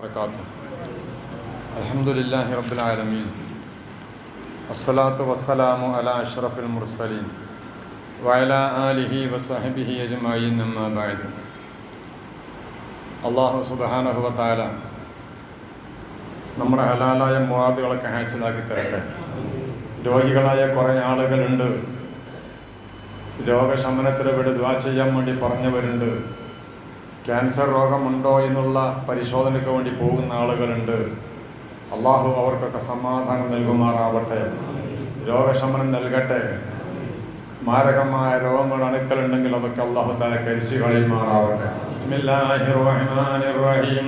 വബർക്കാത്തു അലഹമുല്ലാഹി റബ്ബുലാലമീൻ അസ്സലാത്തു വസ്സലാമു അല അഷ്റഫുൽ മുർസലീൻ. വയല ആലിഹി വസഹബിഹി അജ്മായിൻ അമ്മാബായത് അള്ളാഹു സുബാനഹുബത്താല നമ്മുടെ ഹലാലായ മുറാദുകളൊക്കെ ഹാസിലാക്കി തരട്ടെ. രോഗികളായ കുറേ ആളുകളുണ്ട്. രോഗശമനത്തിന് വേണ്ടി ദ്വാ ചെയ്യാൻ വേണ്ടി പറഞ്ഞവരുണ്ട്. ക്യാൻസർ രോഗമുണ്ടോ എന്നുള്ള പരിശോധനയ്ക്ക് വേണ്ടി പോകുന്ന ആളുകളുണ്ട് അള്ളാഹു അവർക്കൊക്കെ സമാധാനം നൽകുമാറാവട്ടെ രോഗശമനം നൽകട്ടെ മാരകമായ രോഗങ്ങൾ അണുക്കളുണ്ടെങ്കിൽ അതൊക്കെ അള്ളാഹു താല കരിച്ചു കളയുമാറാവട്ടെ ബിസ്മില്ലാഹിർ റഹ്മാനിർ റഹീം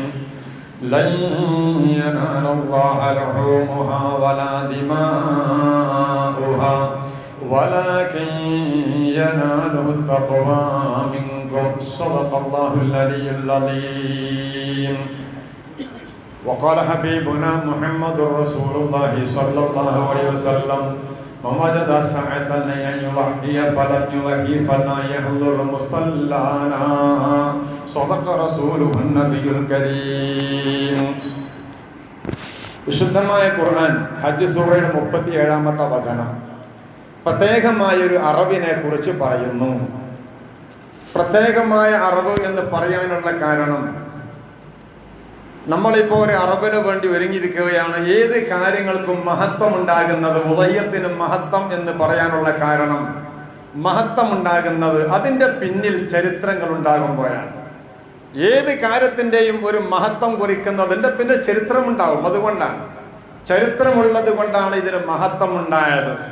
لن ينال الله لحومها ولا دماؤها ولكن يناله التقوى منكم صدق الله العلي العظيم وقال حبيبنا محمد رسول الله صلى الله عليه وسلم من وجد ساعة أن يضحي فلم يضحي فلا يحضر مصلانا صدق رسوله النبي الكريم വിശുദ്ധമായ ഖുർആൻ ഹജ്ജ് സൂറയുടെ മുപ്പത്തി ഏഴാമത്തെ വചനം പ്രത്യേകമായ ഒരു അറിവിനെ കുറിച്ച് പറയുന്നു പ്രത്യേകമായ അറിവ് എന്ന് പറയാനുള്ള കാരണം നമ്മളിപ്പോൾ ഒരു അറിവിന് വേണ്ടി ഒരുങ്ങിയിരിക്കുകയാണ്. ഏത് കാര്യങ്ങൾക്കും മഹത്വം ഉണ്ടാകുന്നത് ഉദയത്തിന് മഹത്വം എന്ന് പറയാനുള്ള കാരണം മഹത്വം ഉണ്ടാകുന്നത് അതിന്റെ പിന്നിൽ ചരിത്രങ്ങൾ ഉണ്ടാകുമ്പോഴാണ്. ഏത് കാര്യത്തിന്റെയും ഒരു മഹത്വം കുറിക്കുന്നതിന്റെ പിന്നിൽ ചരിത്രമുണ്ടാകും. അതുകൊണ്ടാണ്. ചരിത്രമുള്ളത് കൊണ്ടാണ് ഇതിന് മഹത്വം ഉണ്ടായത്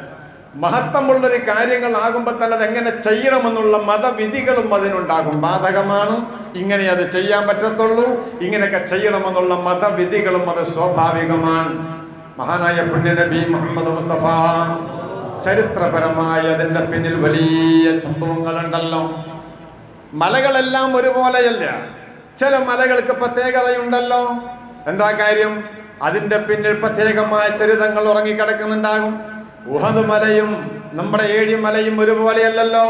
മഹത്വമുള്ളൊരു കാര്യങ്ങളാകുമ്പോൾ തന്നെ അത് എങ്ങനെ ചെയ്യണമെന്നുള്ള മതവിധികളും അതിനുണ്ടാകും. ബാധകമാണ്. ഇങ്ങനെ അത് ചെയ്യാൻ പറ്റത്തുള്ളൂ. ഇങ്ങനെയൊക്കെ ചെയ്യണമെന്നുള്ള മതവിധികളും അത് സ്വാഭാവികമാണ്. മഹാനായ പുണ്യനബി മുഹമ്മദ് മുസ്തഫ ചരിത്രപരമായ അതിന്റെ പിന്നിൽ വലിയ സംഭവങ്ങളുണ്ടല്ലോ. മലകളെല്ലാം ഒരുപോലെയല്ല. ചില മലകൾക്ക് പ്രത്യേകതയുണ്ടല്ലോ. എന്താ കാര്യം? അതിന്റെ പിന്നിൽ പ്രത്യേകമായ ചരിതങ്ങൾ ഉറങ്ങിക്കിടക്കുന്നുണ്ടാകും. ഉഹദ് മലയും നമ്മുടെ ഏഴിമലയും ഒരുപോലെയല്ലല്ലോ.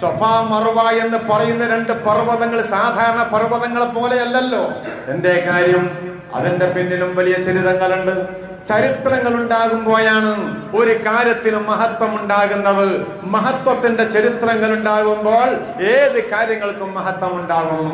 സഫാ മറുവ എന്ന് പറയുന്ന രണ്ട് പർവതങ്ങൾ സാധാരണ പർവതങ്ങളെ പോലെയല്ലല്ലോ. എന്റെ കാര്യം? അതിന്റെ പിന്നിലും വലിയ ചരിതങ്ങളുണ്ട് ചരിത്രങ്ങൾ ഉണ്ടാകുമ്പോഴാണ് ഒരു കാര്യത്തിന് മഹത്വം ഉണ്ടാകുന്നത് മഹത്വത്തിന്റെ ചരിത്രങ്ങൾ ഉണ്ടാകുമ്പോൾ ഏത് കാര്യങ്ങൾക്കും മഹത്വം ഉണ്ടാകും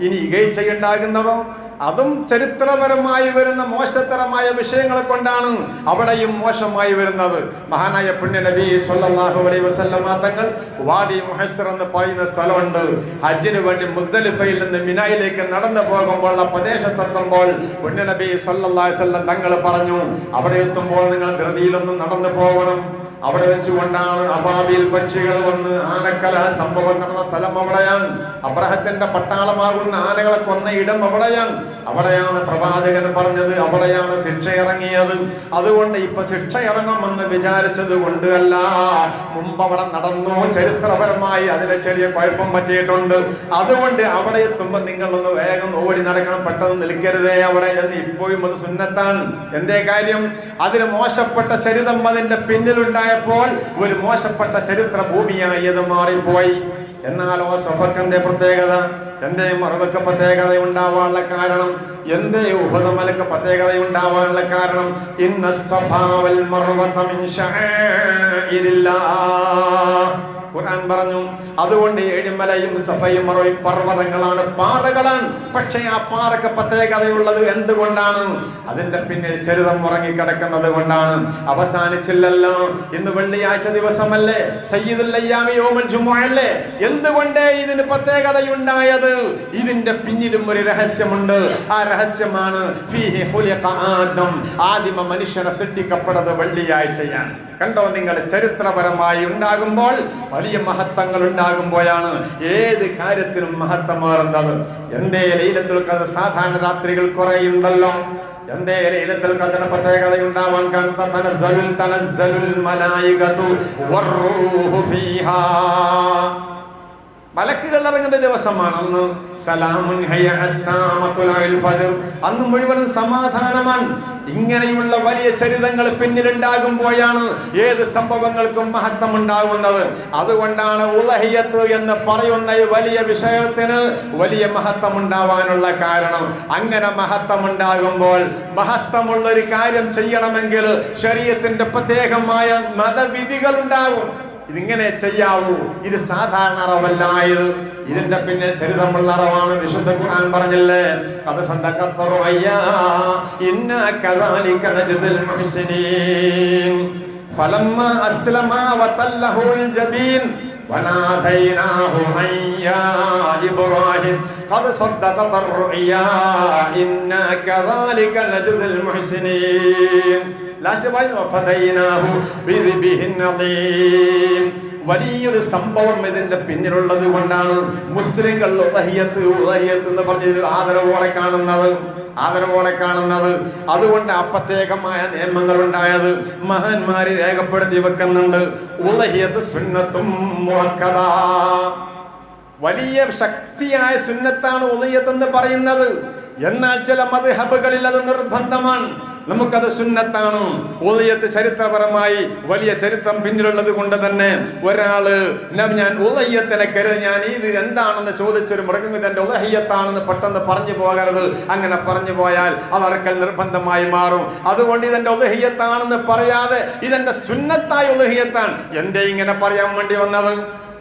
ഇനി ഇകഴ്ചയുണ്ടാകുന്നതോ അതും ചരിത്രപരമായി വരുന്ന മോശത്തരമായ വിഷയങ്ങളെ കൊണ്ടാണ് അവിടെയും മോശമായി വരുന്നത്. മഹാനായ പുണ്യ നബി സല്ലല്ലാഹു അലൈ വസല്ലമ തങ്ങൾ വാദി മുഹസ്സർ എന്ന് പറയുന്ന സ്ഥലമുണ്ട്. ഹജ്ജിന് വേണ്ടി മുസ്ദലിഫയിൽ നിന്ന് മിനായിലേക്ക് നടന്നു പോകുമ്പോൾ ആ പ്രദേശത്തെത്തുമ്പോൾ പുണ്യ നബി അലൈഹി വസല്ലം തങ്ങൾ പറഞ്ഞു അവിടെ എത്തുമ്പോൾ നിങ്ങൾ ധൃതിയിലൊന്നും നടന്നു പോകണം. അവിടെ വെച്ചുകൊണ്ടാണ് അബാബിൽ പക്ഷികൾ വന്ന് ആനക്കല സംഭവം നടന്ന സ്ഥലം അവിടെയാണ്. അബ്രഹത്തിന്റെ പട്ടാളമാകുന്ന ആനകളെ കൊന്ന ഇടം അവിടെയാണ്. അവിടെയാണ് പ്രവാചകൻ പറഞ്ഞത് അവിടെയാണ് ശിക്ഷ ഇറങ്ങിയത് അതുകൊണ്ട് ഇപ്പൊ ശിക്ഷ ഇറങ്ങുമെന്ന് വിചാരിച്ചത് കൊണ്ട് അല്ല മുമ്പ് അവിടെ നടന്നു ചരിത്രപരമായി അതിന് ചെറിയ കുഴപ്പം പറ്റിയിട്ടുണ്ട്. അതുകൊണ്ട് അവിടെ എത്തുമ്പോൾ നിങ്ങളൊന്ന് വേഗം ഓടി നടക്കണം പെട്ടെന്ന് നിൽക്കരുതേ അവിടെ എന്ന് ഇപ്പോഴും അത് സുന്നത്താണ്. എന്തേ കാര്യം? അതിന് മോശപ്പെട്ട ചരിതം അതിന്റെ പിന്നിലുണ്ടായപ്പോൾ ഒരു മോശപ്പെട്ട ചരിത്ര ഭൂമിയായത് മാറിപ്പോയി. എന്നാലോ സഫക്കന്റെ പ്രത്യേകത എന്തേ മറുവക്ക് പ്രത്യേകത ഉണ്ടാവാനുള്ള കാരണം എന്തേ ഉഹദമലക്ക് പ്രത്യേകത ഉണ്ടാവാനുള്ള കാരണം? ഇന്ന സഫാവൽ മറുവത മിൻ ശആഇരില്ലാഹ് ഖുർആൻ പറഞ്ഞു അതുകൊണ്ട് ഏഴിമലയും സഫയും മറയും പർവതങ്ങളാണ് പാറകളാണ്. പക്ഷേ ആ പാറക്ക് പ്രത്യേകതയുള്ളത് എന്തുകൊണ്ടാണ്? അതിന്റെ പിന്നിൽ ചരിതം ഉറങ്ങിക്കിടക്കുന്നത് കൊണ്ടാണ്. അവസാനിച്ചില്ലല്ലോ. ഇന്ന് വെള്ളിയാഴ്ച ദിവസമല്ലേ. ജുമുഅല്ലേ എന്തുകൊണ്ട് ഇതിന് പ്രത്യേകതയുണ്ടായത്? ഇതിന്റെ പിന്നിലും ഒരു രഹസ്യമുണ്ട്. ആ രഹസ്യമാണ് ഫീഹി ആദിമ മനുഷ്യനെ സൃഷ്ടിക്കപ്പെട്ടത് വെള്ളിയാഴ്ചയാണ്. കണ്ടോ നിങ്ങൾ ചരിത്രപരമായി ഉണ്ടാകുമ്പോൾ വലിയ മഹത്വങ്ങൾ ഉണ്ടാകുമ്പോഴാണ് ഏത് കാര്യത്തിനും മഹത്വം മാറുന്നത്. എന്തേ ലൈലത്തുൽ സാധാരണ രാത്രികൾ കുറെ ഉണ്ടല്ലോ എന്തേ ലൈലത്തുൽ പ്രത്യേകത ഉണ്ടാവാൻ തനസ്സലുൽ തനസ്സലുൽ മലായികതു ഫീഹാ. മലക്കുകൾ ഇറങ്ങുന്ന ദിവസമാണ് അന്ന് സലാമുൻ. അന്ന് മുഴുവനും സമാധാനമാണ് ഇങ്ങനെയുള്ള വലിയ ചരിതങ്ങൾ പിന്നിലുണ്ടാകുമ്പോഴാണ് ഏത് സംഭവങ്ങൾക്കും മഹത്വം ഉണ്ടാകുന്നത് അതുകൊണ്ടാണ് ഉലഹിയത്ത് എന്ന് പറയുന്ന വലിയ വിഷയത്തിന് വലിയ മഹത്വം ഉണ്ടാവാനുള്ള കാരണം. അങ്ങനെ മഹത്വം ഉണ്ടാകുമ്പോൾ മഹത്വമുള്ള ഒരു കാര്യം ചെയ്യണമെങ്കിൽ ശരീരത്തിന്റെ പ്രത്യേകമായ മതവിധികൾ ഉണ്ടാകും ഇതിങ്ങനെ ചെയ്യാവൂ. ഇത് സാധാരണ അറവല്ലായത്. ഇതിന്റെ പിന്നിൽ ചരിതമുള്ള അറവാണ് വിശുദ്ധ ഖുർആൻ പറഞ്ഞില്ലേ? അത് ഇന്ന وناديناه أن يا إبراهيم قد صدقت الرؤيا إنا كذلك نجزي المحسنين. لا تبعد وفديناه بذبه النظيم വലിയൊരു സംഭവം ഇതിന്റെ പിന്നിലുള്ളത് കൊണ്ടാണ് മുസ്ലിങ്ങൾ ഉദഹിയത്ത് ഉദഹിയത്ത് എന്ന് പറഞ്ഞ ആദരവോടെ കാണുന്നത്. ആദരവോടെ കാണുന്നത്. അതുകൊണ്ട് അപ്രത്യേകമായ നിയമങ്ങൾ ഉണ്ടായത് മഹാന്മാര് രേഖപ്പെടുത്തി വെക്കുന്നുണ്ട്. ഉദഹിയത്ത് സുന്നത്തും മുഴക്കഥ വലിയ ശക്തിയായ സുന്നത്താണ് ഉദയത്ത് എന്ന് പറയുന്നത്. എന്നാൽ ചില മദ്ഹബുകളിൽ അത് നിർബന്ധമാണ്. നമുക്കത് സുന്നത്താണ്. ഉദയത്ത് ചരിത്രപരമായി വലിയ ചരിത്രം പിന്നിലുള്ളത് കൊണ്ട് തന്നെ ഒരാൾ ഞാൻ ഉദയത്തിനെ കരുതി ഞാൻ ഇത് എന്താണെന്ന് ചോദിച്ചൊരു മൃഗം ഇതെന്റെ ഉദഹയ്യത്താണെന്ന് പെട്ടെന്ന് പറഞ്ഞു പോകരുത്. അങ്ങനെ പറഞ്ഞു പോയാൽ അത് അറക്കൽ നിർബന്ധമായി മാറും. അതുകൊണ്ട് ഇതെന്റെ ഉദഹയ്യത്താണെന്ന് പറയാതെ ഇതെന്റെ സുന്നത്തായ ഉദഹയ്യത്താണ് എന്തേ ഇങ്ങനെ പറയാൻ വേണ്ടി വന്നത്?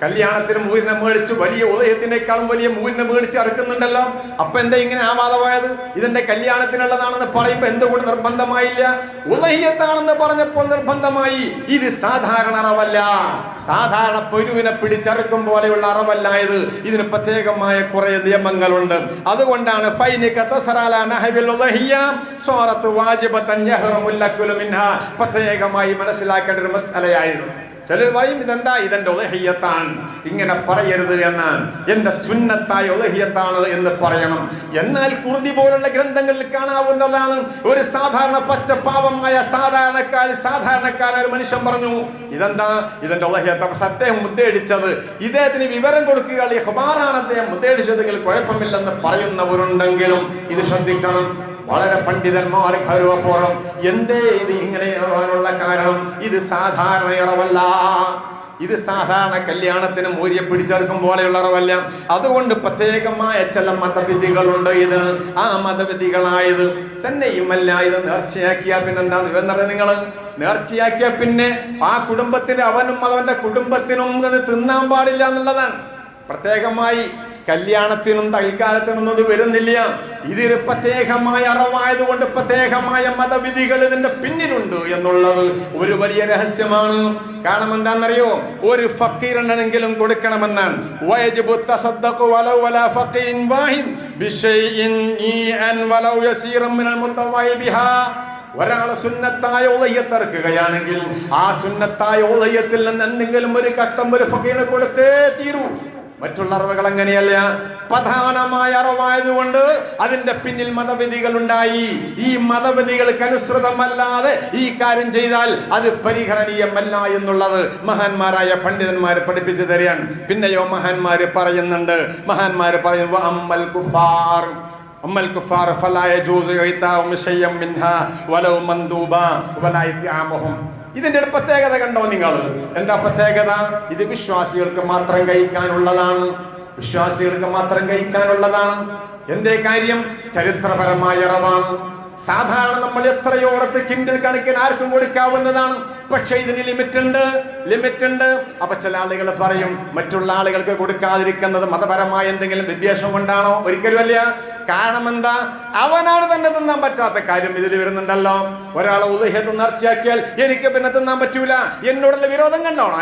കല്യാണത്തിന് മൂരിനെ മേടിച്ച് വലിയ ഉദയത്തിനേക്കാളും വലിയ മൂരിനെ മേടിച്ച് അറക്കുന്നുണ്ടല്ലോ. അപ്പൊ എന്താ ഇങ്ങനെ ആവാതെ പോയത് ഇതിന്റെ കല്യാണത്തിനുള്ളതാണെന്ന് പറയുമ്പോൾ എന്തുകൊണ്ട് നിർബന്ധമായില്ല? ഉദയത്താണെന്ന് പറഞ്ഞപ്പോൾ നിർബന്ധമായി. ഇത് സാധാരണ അറവല്ല. സാധാരണ പൊരുവിനെ പിടിച്ചറുക്കും പോലെയുള്ള അറവല്ല ഇത്. ഇതിന് പ്രത്യേകമായ കുറെ നിയമങ്ങളുണ്ട്. അതുകൊണ്ടാണ് പ്രത്യേകമായി മനസ്സിലാക്കേണ്ട ഒരു മസ്അലയായിരുന്നു ചിലർ പറയും ഇതെന്താ? ഇതെന്റെ ഉലഹിയത്താണ്. ഇങ്ങനെ പറയരുത് എന്ന്. എന്റെ സുന്നത്തായ ഒലഹിയത്താണ് എന്ന് പറയണം. എന്നാൽ കുർദി പോലുള്ള ഗ്രന്ഥങ്ങളിൽ കാണാവുന്നതാണ്. ഒരു സാധാരണ പച്ചപ്പാവമായ സാധാരണക്കാർ സാധാരണക്കാരൻ ഒരു മനുഷ്യൻ പറഞ്ഞു ഇതെന്താ? ഇതെന്റെ ഒലഹിയത്ത പക്ഷെ അദ്ദേഹം മുദ്രയടിച്ചത് ഇദ്ദേഹത്തിന് വിവരം കൊടുക്കുക ഈ ഹുബാറാണ് അദ്ദേഹം മുദ്രയടിച്ചതെങ്കിൽ കുഴപ്പമില്ലെന്ന് പറയുന്നവരുണ്ടെങ്കിലും ഇത് ശ്രദ്ധിക്കണം. വളരെ പണ്ഡിതന്മാർ ഗൗരവപൂർവം എന്തേ ഇത് ഇങ്ങനെ ഇറവാനുള്ള കാരണം? ഇത് സാധാരണ ഇറവല്ല. ഇത് സാധാരണ കല്യാണത്തിന് മൂര്യ പിടിച്ചെടുക്കും പോലെയുള്ള ഇറവല്ല. അതുകൊണ്ട് പ്രത്യേകമായ ചില മതവിധികളുണ്ട് ഇത്. ആ മതവിധികളായത് തന്നെയുമല്ല ഇത് നേർച്ചയാക്കിയാൽ പിന്നെ എന്താ എന്നറിയാം നിങ്ങൾ നേർച്ചയാക്കിയ പിന്നെ ആ കുടുംബത്തിന് അവനും അവന്റെ കുടുംബത്തിനും ഇത് തിന്നാൻ പാടില്ല എന്നുള്ളതാണ്. പ്രത്യേകമായി കല്യാണത്തിനും തൽക്കാലത്തിനൊന്നും ഇത് വരുന്നില്ല. ഇതൊരു പ്രത്യേകമായ അറിവായതുകൊണ്ട് പ്രത്യേകമായ മതവിധികൾ ഇതിന്റെ പിന്നിലുണ്ട് എന്നുള്ളത് ഒരു വലിയ രഹസ്യമാണ്. കാരണം എന്താണെന്നറിയോ? ഒരു ഫക്കീറിനെങ്കിലും കൊടുക്കണമെന്നാണ്. ഒരാൾ സുന്നത്തായ ഉദയത്തിറക്കുകയാണെങ്കിൽ ആ സുന്നത്തായ ഉദയത്തിൽ നിന്ന് എന്തെങ്കിലും ഒരു ഘട്ടം ഒരു ഫക്കീന് കൊടുത്തേ തീരൂ. മറ്റുള്ള അറിവുകൾ അങ്ങനെയല്ല പ്രധാനമായ അറിവായതുകൊണ്ട് അതിന്റെ പിന്നിൽ മതവിധികൾ ഉണ്ടായി ഈ മതവിധികൾക്ക് അനുസൃതമല്ലാതെ ഈ കാര്യം ചെയ്താൽ അത് പരിഗണനീയമല്ല എന്നുള്ളത് മഹാന്മാരായ പണ്ഡിതന്മാർ പഠിപ്പിച്ചു തരികയാണ് പിന്നെയോ മഹാന്മാര് പറയുന്നുണ്ട് മഹാന്മാര് പറയുന്നു അമ്മൽ കുഫാർ أما الكفار فلا يجوز إعطاءهم شيئا منها ولو مندوبا ولا إطعامهم ഇതിന്റെ ഒരു പ്രത്യേകത കണ്ടോ നിങ്ങൾ? എന്താ പ്രത്യേകത? ഇത് വിശ്വാസികൾക്ക് മാത്രം കഴിക്കാനുള്ളതാണ്. വിശ്വാസികൾക്ക് മാത്രം കഴിക്കാനുള്ളതാണ്. എന്തേ കാര്യം? ചരിത്രപരമായ അറിവാണ്. സാധാരണ നമ്മൾ എത്രയോടത്ത് കിൻഡിൽ കണക്കിന് ആർക്കും കൊടുക്കാവുന്നതാണ്. പക്ഷെ ഇതിന് ലിമിറ്റ് ഉണ്ട് ലിമിറ്റ് ഉണ്ട് അപ്പൊ ചില ആളുകൾ പറയും മറ്റുള്ള ആളുകൾക്ക് കൊടുക്കാതിരിക്കുന്നത് മതപരമായ എന്തെങ്കിലും വിദ്വേഷം കൊണ്ടാണോ? ഒരിക്കലും അല്ല. കാരണം എന്താ? അവനാണ് തന്നെ തിന്നാൻ പറ്റാത്ത കാര്യം ഇതിൽ വരുന്നുണ്ടല്ലോ. ഒരാളെ ഉദഹ്യത്ത് നേർച്ചയാക്കിയാൽ എനിക്ക് പിന്നെ തിന്നാൻ പറ്റൂല. എന്നോടുള്ള വിരോധം കണ്ടോണോ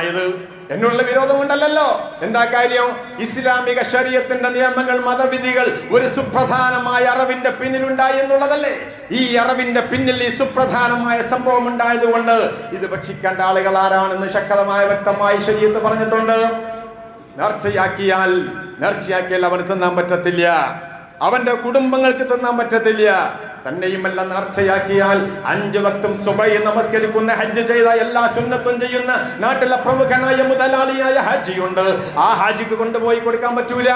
എന്നുള്ള വിരോധം ഉണ്ടല്ലോ എന്താ കാര്യം? ഇസ്ലാമിക ശരീരത്തിന്റെ നിയമങ്ങൾ മതവിധികൾ ഒരു സുപ്രധാനമായ അറിവിന്റെ പിന്നിലുണ്ടായി എന്നുള്ളതല്ലേ? ഈ അറിവിന്റെ പിന്നിൽ ഈ സുപ്രധാനമായ സംഭവം ഉണ്ടായതുകൊണ്ട് ഇത് ഭക്ഷിക്കേണ്ട ആളുകൾ ആരാണെന്ന് ശക്തമായ വ്യക്തമായി ശരീരത്ത് പറഞ്ഞിട്ടുണ്ട്. നേർച്ചയാക്കിയാൽ നേർച്ചയാക്കിയാൽ അവന് തിന്നാൻ പറ്റത്തില്ല. അവന്റെ കുടുംബങ്ങൾക്ക് തിന്നാൻ പറ്റത്തില്ല. തന്നെയുമല്ല നേർച്ചയാക്കിയാൽ അഞ്ചു വക്തും സുബൈ നമസ്കരിക്കുന്ന ഹജ്ജ് ചെയ്ത എല്ലാ സുന്നത്തും ചെയ്യുന്ന നാട്ടിലെ പ്രമുഖനായ മുതലാളിയായ ഹാജിയുണ്ട്. ആ ഹാജിക്ക് കൊണ്ടുപോയി കൊടുക്കാൻ പറ്റൂല.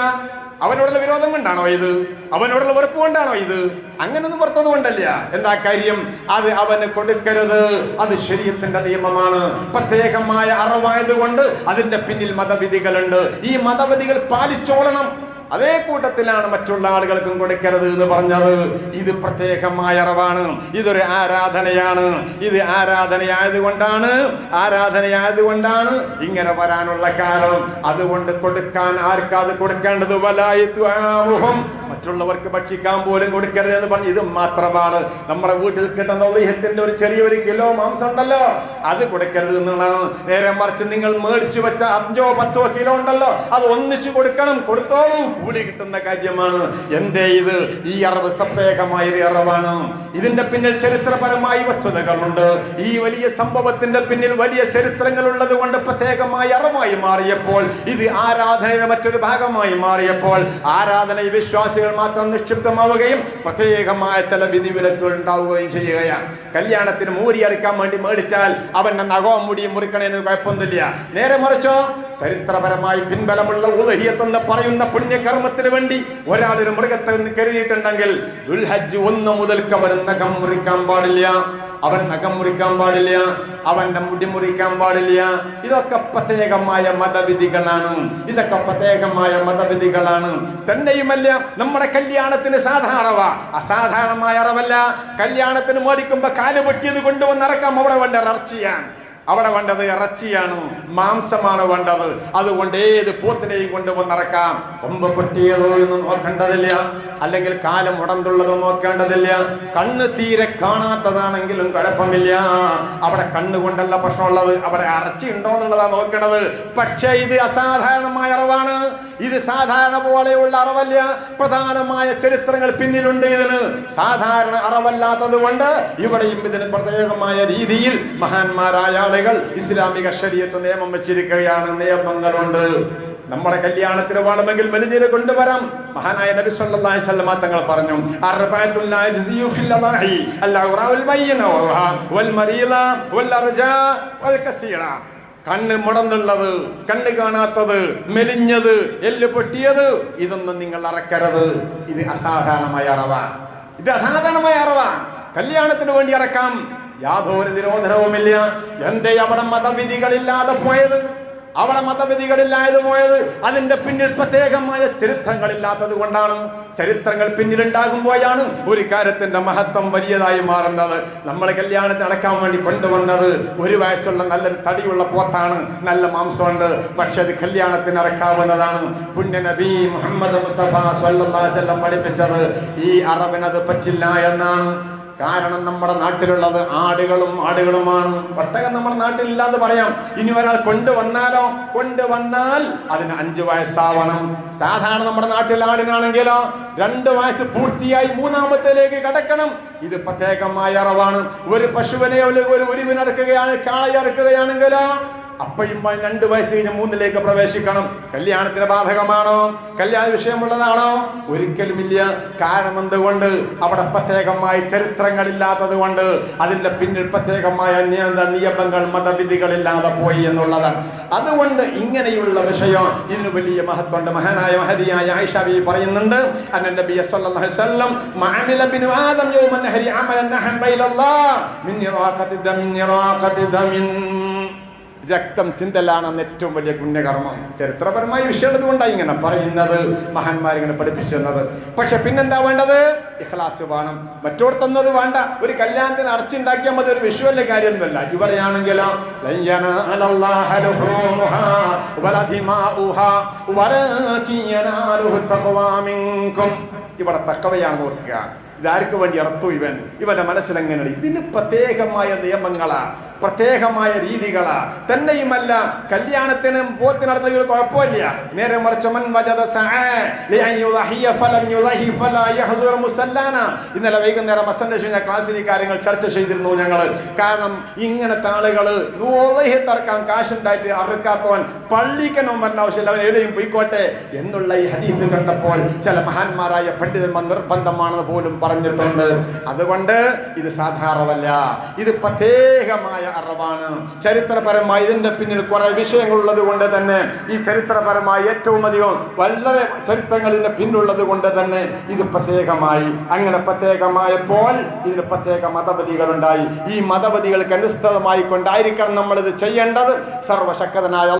അവനോടുള്ള വിരോധം കൊണ്ടാണോ ഇത്? അവനോടുള്ള വെറുപ്പ് കൊണ്ടാണോ ഇത്? അങ്ങനൊന്നും പുറത്തത് കൊണ്ടല്ല. എന്താ കാര്യം? അത് അവന് കൊടുക്കരുത്. അത് ശരീരത്തിന്റെ നിയമമാണ്. പ്രത്യേകമായ അറിവായത് കൊണ്ട് അതിന്റെ പിന്നിൽ മതവിധികളുണ്ട്. ഈ മതവിധികൾ പാലിച്ചോളണം. അതേ കൂട്ടത്തിലാണ് മറ്റുള്ള ആളുകൾക്കും കൊടുക്കരുത് എന്ന് പറഞ്ഞത്. ഇത് പ്രത്യേകമായ അറിവാണ്. ഇതൊരു ആരാധനയാണ്. ഇത് ആരാധനയായതുകൊണ്ടാണ്. ആരാധനയായതുകൊണ്ടാണ് ഇങ്ങനെ വരാനുള്ള കാരണം. അതുകൊണ്ട് കൊടുക്കാൻ ആർക്കത് കൊടുക്കേണ്ടത്? വലായുഹം മറ്റുള്ളവർക്ക് ഭക്ഷിക്കാൻ പോലും കൊടുക്കരുത് എന്ന് പറഞ്ഞു ഇത് മാത്രമാണ്. നമ്മുടെ വീട്ടിൽ കിട്ടുന്ന ഉദയത്തിന്റെ ഒരു ചെറിയൊരു കിലോ മാംസം ഉണ്ടല്ലോ. അത് കൊടുക്കരുത് എന്നുള്ളതാണ് നേരെ മറിച്ച് നിങ്ങൾ മേടിച്ചു വെച്ച അഞ്ചോ പത്തോ കിലോ ഉണ്ടല്ലോ. അത് ഒന്നിച്ചു കൊടുക്കണം. കൊടുത്തോളൂ. കൂലി കിട്ടുന്ന കാര്യമാണ്. എന്തേ ഇത്? ഈ അറിവ് പ്രത്യേകമായ ഒരു അറിവാണ്. ഇതിന്റെ പിന്നിൽ ചരിത്രപരമായ വസ്തുതകളുണ്ട്. ഈ വലിയ സംഭവത്തിന്റെ പിന്നിൽ വലിയ ചരിത്രങ്ങൾ ഉള്ളത് കൊണ്ട് പ്രത്യേകമായ അറിവായി മാറിയപ്പോൾ ഇത് ആരാധനയുടെ മറ്റൊരു ഭാഗമായി മാറിയപ്പോൾ ആരാധന ഈ വിശ്വാസികൾ മാത്രം നിക്ഷിപ്തമാവുകയും പ്രത്യേകമായ ചില വിധിവിലക്കുകൾ ഉണ്ടാവുകയും ചെയ്യുകയാണ്. കല്യാണത്തിന് മൂരി അടിക്കാൻ വേണ്ടി മേടിച്ചാൽ അവന്റെ നഖവും മുടിയും മുറിക്കണേന് കുഴപ്പമൊന്നുമില്ല. നേരെ മറിച്ചോ ചരിത്രപരമായി പിൻബലമുള്ള ഉദഹിയത്തെന്ന് പറയുന്ന പുണ്യകർമ്മത്തിന് വേണ്ടി ഒരാളൊരു മൃഗത്തെ കരുതിയിട്ടുണ്ടെങ്കിൽ ദുൽഹജ്ജ് ഒന്ന് മുതൽക്ക് അവൻ നഖം മുറിക്കാൻ പാടില്ല. അവൻ നഖം മുറിക്കാൻ പാടില്ല. അവന്റെ മുടി മുറിക്കാൻ പാടില്ല. ഇതൊക്കെ പ്രത്യേകമായ മതവിധികളാണ്. ഇതൊക്കെ പ്രത്യേകമായ മതവിധികളാണ്. തന്നെയുമല്ല നമ്മുടെ കല്യാണത്തിന് സാധാരണ അസാധാരണമായ അറവല്ല. കല്യാണത്തിന് മേടിക്കുമ്പോ കാൽ പൊട്ടിയത് കൊണ്ടുവന്ന് ഇറക്കാം. അവിടെ വേണ്ട ഇറച്ചിയാണ്. അവിടെ വേണ്ടത് ഇറച്ചിയാണ് മാംസമാണ് വേണ്ടത്. അതുകൊണ്ട് ഏത് പോത്തിനെയും കൊണ്ടുവന്നിറക്കാം കൊമ്പ് പൊട്ടിയതോ എന്ന് നോക്കേണ്ടതില്ല. അല്ലെങ്കിൽ കാലം ഉടന്തുള്ളതോ നോക്കേണ്ടതില്ല. കണ്ണ് തീരെ കാണാത്തതാണെങ്കിലും കുഴപ്പമില്ല. അവിടെ കണ്ണുകൊണ്ടല്ല പ്രശ്നമുള്ളത്. അവിടെ ഇറച്ചി ഉണ്ടോ എന്നുള്ളതാണ് നോക്കേണ്ടത് പക്ഷേ ഇത് അസാധാരണമായ അറിവാണ്. ഇത് സാധാരണ പോലെയുള്ള അറിവല്ല. പ്രധാനമായ ചരിത്രങ്ങൾ പിന്നിലുണ്ട് ഇതിന്. സാധാരണ അറിവല്ലാത്തത് കൊണ്ട് ഇവിടെയും ഇതിന് പ്രത്യേകമായ രീതിയിൽ മഹാന്മാരായ ആളുകൾ ഇസ്ലാമിക ശരീരത്ത് നിയമം വെച്ചിരിക്കുകയാണ്. നിയമങ്ങളുണ്ട്. നമ്മുടെ കല്യാണത്തിന് വേണമെങ്കിൽ മെലിഞ്ഞിനെ കൊണ്ടുവരാം. മഹാനായ നബി സല്ലല്ലാഹി അലൈഹി തങ്ങൾ പറഞ്ഞു അർബഅത്തുൽ ലാ യജ്സിയു ഫിൽ ലവാഹി അൽ ബയ്യന വറുഹ വൽ മരീല വൽ അർജാ വൽ കസീറ കണ്ണ് മുടന്നുള്ളത് കണ്ണ് കാണാത്തത് മെലിഞ്ഞത് എല്ല് പൊട്ടിയത് ഇതൊന്നും നിങ്ങൾ അറക്കരുത്. ഇത് അസാധാരണമായ അറിവാണ് ഇത് അസാധാരണമായ അറിവാണ് കല്യാണത്തിന് വേണ്ടി ഇറക്കാം യാതൊരു നിരോധനവുമില്ല. എന്റെ അവിടെ മതവിധികളില്ലാതെ പോയത്? അവിടെ മതവിധികളില്ലാതെ പോയത്? അതിന്റെ പിന്നിൽ പ്രത്യേകമായ ചരിത്രങ്ങളില്ലാത്തത് കൊണ്ടാണ്. ചരിത്രങ്ങൾ പിന്നിലുണ്ടാകുമ്പോഴാണ് ഒരു കാര്യത്തിന്റെ മഹത്വം വലിയതായി മാറുന്നത്. നമ്മൾ കല്യാണത്തിന് അടക്കാൻ വേണ്ടി കൊണ്ടുവന്നത് ഒരു വയസ്സുള്ള നല്ലൊരു തടിയുള്ള പോത്താണ് നല്ല മാംസമുണ്ട്. പക്ഷെ അത് കല്യാണത്തിന് അടക്കാവുന്നതാണ് പുണ്യ നബി മുഹമ്മദ് മുസ്തഫ വസല്ലം പഠിപ്പിച്ചത് ഈ അറബിനത് പറ്റില്ല എന്നാണ്. കാരണം നമ്മുടെ നാട്ടിലുള്ളത് ആടുകളും ആടുകളുമാണ്. ഒട്ടകം നമ്മുടെ നാട്ടിലില്ലാന്ന് പറയാം. ഇനി ഒരാൾ കൊണ്ടുവന്നാലോ? കൊണ്ടുവന്നാൽ അതിന് അഞ്ചു വയസ്സാവണം. സാധാരണ നമ്മുടെ നാട്ടിൽ ആടിനാണെങ്കിലോ രണ്ട് വയസ്സ് പൂർത്തിയായി മൂന്നാമത്തേലേക്ക് കടക്കണം. ഇത് പ്രത്യേകമായ അറിവാണ്. ഒരു പശുവിനെ ഒരു ഒരു ഉരുവിനടക്കുകയാണ് കാളയറക്കുകയാണെങ്കിലോ അപ്പയും രണ്ട് വയസ്സ് കഴിഞ്ഞ് മൂന്നിലേക്ക് പ്രവേശിക്കണം. കല്യാണത്തിന് ബാധകമാണോ? കല്യാണ വിഷയമുള്ളതാണോ? ഒരിക്കലുമില്ല. കാരണം എന്തുകൊണ്ട്? അവിടെ പ്രത്യേകമായി ചരിത്രങ്ങളില്ലാത്തത് കൊണ്ട് അതിന്റെ പിന്നിൽ പ്രത്യേകമായ നിയ- നിയമങ്ങൾ മതവിധികളില്ലാതെ പോയി എന്നുള്ളതാണ്. അതുകൊണ്ട് ഇങ്ങനെയുള്ള വിഷയം ഇതിന് വലിയ മഹത്വമുണ്ട്. മഹാനായ മഹതിയായ ആയിഷ ബി പറയുന്നുണ്ട് അന്ന ബിനു ആദം യൗമൻ ഹരി ഇറാഖത്തി ദമിൻ രക്തം ചിന്തലാണെന്ന് ഏറ്റവും വലിയ പുണ്യകർമ്മം. ചരിത്രപരമായി വിഷയമുള്ളത് കൊണ്ടാണ് ഇങ്ങനെ പറയുന്നത് മഹാന്മാരിങ്ങനെ പഠിപ്പിച്ചെന്നത് പക്ഷെ പിന്നെന്താ വേണ്ടത്? ഇഖ്ലാസ് വേണം. മറ്റോടത്തൊന്നത് വേണ്ട. ഒരു കല്യാണത്തിന് അടച്ചുണ്ടാക്കിയാൽ മതി. ഒരു വിഷുവല്ല കാര്യമൊന്നുമല്ല. ഇവിടെയാണെങ്കിലോ ഇവിടെ തക്കവയാണ് നോക്കുക ഇതാർക്ക് വേണ്ടി അടത്തു ഇവൻ? ഇവന്റെ മനസ്സിലെങ്ങനെയാണ് ഇതിന് പ്രത്യേകമായ നിയമങ്ങളാ. പ്രത്യേകമായ രീതികളാ. തന്നെയുമല്ല കല്യാണത്തിന് പോത്തി നടത്തുന്ന കുഴപ്പമില്ല. നേരെ മറിച്ച് ഇന്നലെ വൈകുന്നേരം മസന്റെ ക്ലാസ്സിൽ ഈ കാര്യങ്ങൾ ചർച്ച ചെയ്തിരുന്നു ഞങ്ങൾ കാരണം ഇങ്ങനത്തെ ആളുകൾ തറക്കാൻ കാശുണ്ടായിട്ട് അറുക്കാത്തവൻ പള്ളിക്കനവും വരേണ്ട ആവശ്യമില്ല അവൻ എവിടെയും പോയിക്കോട്ടെ എന്നുള്ള ഈ ഹദീസ് കണ്ടപ്പോൾ ചില മഹാന്മാരായ പണ്ഡിതന്മാർ നിർബന്ധമാണെന്ന് പോലും പറഞ്ഞിട്ടുണ്ട്. അതുകൊണ്ട് ഇത് സാധാരണമല്ല. ഇത് പ്രത്യേകമായ അറിവാണ് ചരിത്രപരമായി ഇതിന്റെ പിന്നിൽ കുറെ വിഷയങ്ങളുള്ളത് കൊണ്ട് തന്നെ ഈ ചരിത്രപരമായി ഏറ്റവും അധികം വളരെ ചരിത്രങ്ങൾ ഇതിന്റെ പിന്നുള്ളത് കൊണ്ട് തന്നെ ഇത് പ്രത്യേകമായി. അങ്ങനെ പ്രത്യേകമായപ്പോൾ ഇതിന് പ്രത്യേക മതപതികളുണ്ടായി. ഈ മതപതികൾക്ക് അനുസൃതമായി കൊണ്ടായിരിക്കണം നമ്മളിത് ചെയ്യേണ്ടത്. സർവശക്തനായ